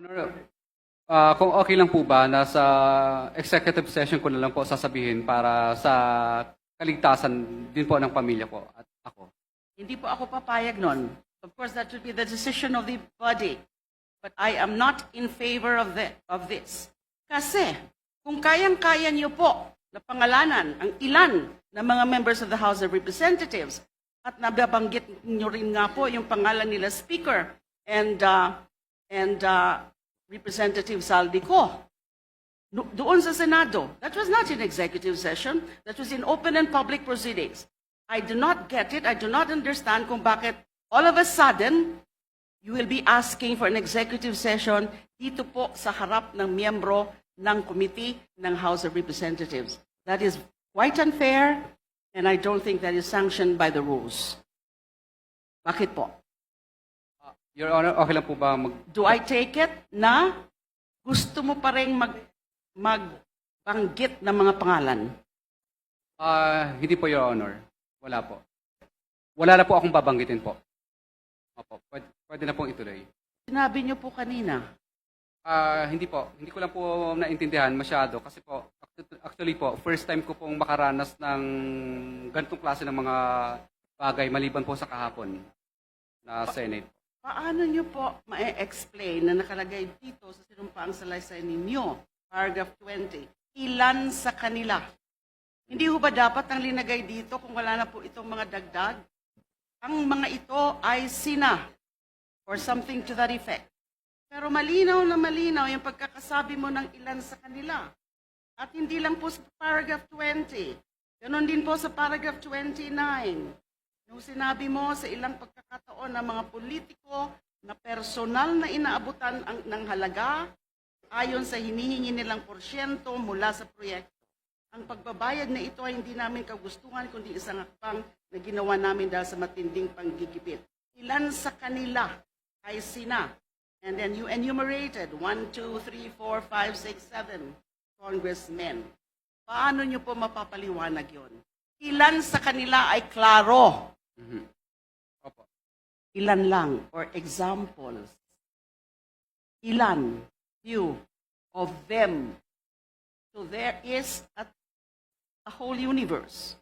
Honor, ah, kung okay lang po ba, nasa executive session ko na lang po sasabihin para sa kaligtasan din po ng pamilya ko at ako. Hindi po ako papayag nun. Of course, that should be the decision of the body. But I am not in favor of, the, of this. Kasi, kung kayang-kaya niyo po na pangalanan ang ilan ng mga members of the House of Representatives at nababanggit niyo rin nga po yung pangalan nila Speaker and, uh, and uh, Representative Saldico, Do- doon sa Senado. That was not in executive session. That was in open and public proceedings. I do not get it. I do not understand kung bakit all of a sudden you will be asking for an executive session dito po sa harap ng miyembro ng committee ng House of Representatives. That is quite unfair and I don't think that is sanctioned by the rules. Bakit po? Your Honor, okay lang po ba mag... Do I take it na gusto mo pa rin mag, magbanggit ng mga pangalan? Ah, hindi po, Your Honor. Wala po. Wala na po akong babanggitin po. Opo, pwede, pwede na pong ituloy. Sinabi niyo po kanina. Ah, hindi po. Hindi ko lang po naintindihan masyado kasi po actu- actually po first time ko pong makaranas ng ganitong klase ng mga bagay maliban po sa kahapon na Senate. Paano niyo po ma-explain na nakalagay dito sa sinumpaang salaysay ninyo, paragraph 20, ilan sa kanila? Hindi ho ba dapat ang linagay dito kung wala na po itong mga dagdag? Ang mga ito ay sina or something to that effect. Pero malinaw na malinaw yung pagkakasabi mo ng ilan sa kanila. At hindi lang po sa paragraph 20. Ganon din po sa paragraph 29. Nung sinabi mo sa ilang pagkakataon ng mga politiko na personal na inaabutan ang, ng halaga ayon sa hinihingi nilang porsyento mula sa proyekto. Ang pagbabayad na ito ay hindi namin kagustuhan kundi isang hakbang na ginawa namin dahil sa matinding panggigipit. Ilan sa kanila ay sina? And then you enumerated 1, 2, 3, 4, 5, 6, 7 congressmen. Paano nyo po mapapaliwanag yon? Ilan sa kanila ay klaro? Mhm. Opo. Ilan lang? Or examples? Ilan? Few of them. So there is a, a whole universe.